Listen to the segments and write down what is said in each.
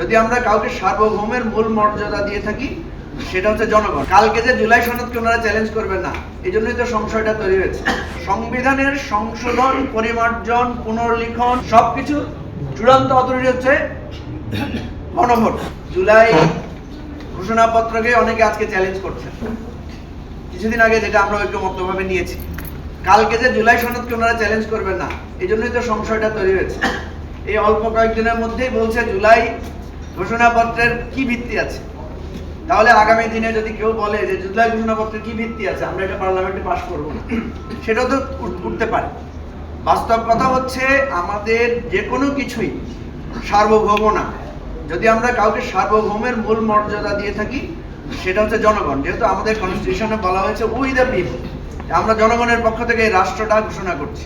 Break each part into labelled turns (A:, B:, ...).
A: যদি আমরা কাউকে সার্বভৌমের মূল মর্যাদা দিয়ে থাকি, সেটা হচ্ছে জনগণ। কালকে যে জুলাই সনদকে ওনারা চ্যালেঞ্জ করবেন না এই জন্যই তো সংশয়টা তৈরি হয়েছে। সংবিধানের সংশোধন, পরিমার্জন, পুনর্লিখন, সবকিছু চূড়ান্ত অথরিটি হচ্ছে গণভোট। জুলাই ঘোষণাপত্রকে অনেকে আজকে চ্যালেঞ্জ করছেন। কিছুদিন আগে যেটা আমরা ঐক্যমত্যভাবে নিয়েছি। কালকে যে জুলাই সনদকে ওনারা চ্যালেঞ্জ করবেন না এই জন্যই তো সংশয়টা তৈরি হয়েছে। এই অল্প কয়েকদিনের মধ্যেই বলছে জুলাই ঘোষণাপত্রের কি ভিত্তি আছে? তাহলে আগামী দিনে যদি কেউ বলে যে জুলাই ঘোষণাপত্রের কি ভিত্তি আছে, আমরা এটা পার্লামেন্টে পাশ করব না। সেটাও তো উঠ- উঠতে পারে। বাস্তব কথা হচ্ছে আমাদের যে কোনো কিছুই সার্বভৌম না। যদি আমরা কাউকে সার্বভৌমের মূল মর্যাদা দিয়ে থাকি, সেটা হচ্ছে জনগণ। যেহেতু আমাদের কনস্টিটিউশনে বলা হয়েছে উই দ্য পিপল আমরা জনগণের পক্ষ থেকে এই রাষ্ট্রটা ঘোষণা করছি।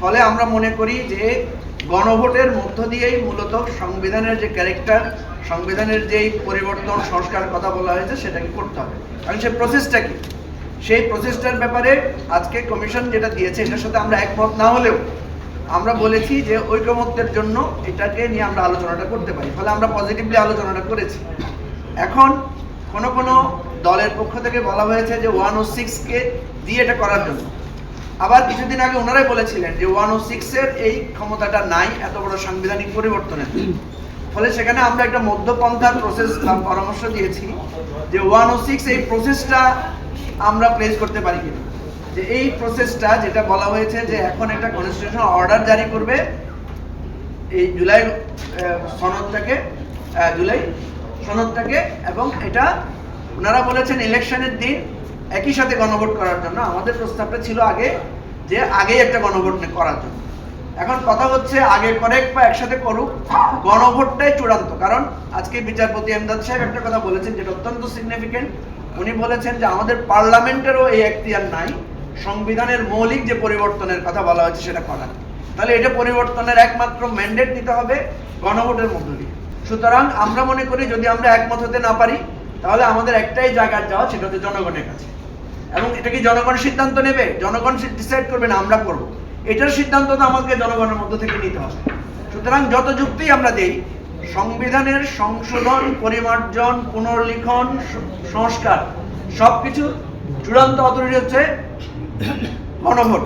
A: ফলে আমরা মনে করি যে গণভোটের মধ্য দিয়েই মূলত সংবিধানের যে ক্যারেক্টার সংবিধানের যেই পরিবর্তন, সংস্কার কথা বলা হয়েছে, সেটাকে করতে হবে। কারণ সেই প্রসেসটা কি? সেই প্রসেসটার ব্যাপারে আজকে কমিশন যেটা দিয়েছে, এটার সাথে আমরা একমত না হলেও আমরা বলেছি যে ঐকমত্যের জন্য এটাকে নিয়ে আমরা আলোচনাটা করতে পারি। ফলে আমরা পজিটিভলি আলোচনাটা করেছি। এখন কোন কোন দলের পক্ষ থেকে বলা হয়েছে যে ওয়ান ও সিক্সকে দিয়ে এটা করার জন্য। আবার কিছুদিন আগে ওনারাই বলেছিলেন যে ওয়ান ও সিক্সের এই ক্ষমতাটা নাই, এত বড় সাংবিধানিক পরিবর্তনের ফলে সেখানে আমরা একটা মধ্যপন্থার প্রসেস পরামর্শ দিয়েছি যে ওয়ান ও সিক্স এই প্রসেসটা আমরা প্লেস করতে পারি কিনা। যে এই প্রসেসটা যেটা বলা হয়েছে যে এখন একটা কনস্টিটিউশন অর্ডার জারি করবে এই জুলাই সনদটাকে জুলাই সনদটাকে এবং এটা ওনারা বলেছেন ইলেকশনের দিন। একই সাথে গণভোট করার জন্য আমাদের প্রস্তাবটা ছিল আগে যে আগেই একটা গণভোট করার জন্য। এখন কথা হচ্ছে আগে করে বা একসাথে করুক, গণভোটটাই চূড়ান্ত। কারণ আজকে বিচারপতি এমদাদ সাহেব একটা কথা বলেছেন যেটা অত্যন্ত সিগনিফিকেন্ট উনি বলেছেন যে আমাদের পার্লামেন্টেরও এই এখতিয়ার নাই, সংবিধানের মৌলিক যে পরিবর্তনের কথা বলা হয়েছে সেটা করার। তাহলে এটা পরিবর্তনের একমাত্র ম্যান্ডেট দিতে হবে গণভোটের মধ্য দিয়ে। সুতরাং আমরা মনে করি যদি আমরা একমত হতে না পারি, তাহলে আমাদের একটাই জায়গার যাওয়া সেটা হচ্ছে জনগণের কাছে। এবং এটা কি জনগণ সিদ্ধান্ত নেবে? জনগণ ডিসাইড করবে না, আমরা করব। এটার সিদ্ধান্ত তো আমাকে জনগণের মধ্য থেকে নিতে হবে। সুতরাং যত যুক্তি আমরা দেই, সংবিধানের সংশোধন, পরিমার্জন, পুনর্লিখন, সংস্কার, সবকিছু চূড়ান্ত অথরিটি হচ্ছে গণভোট।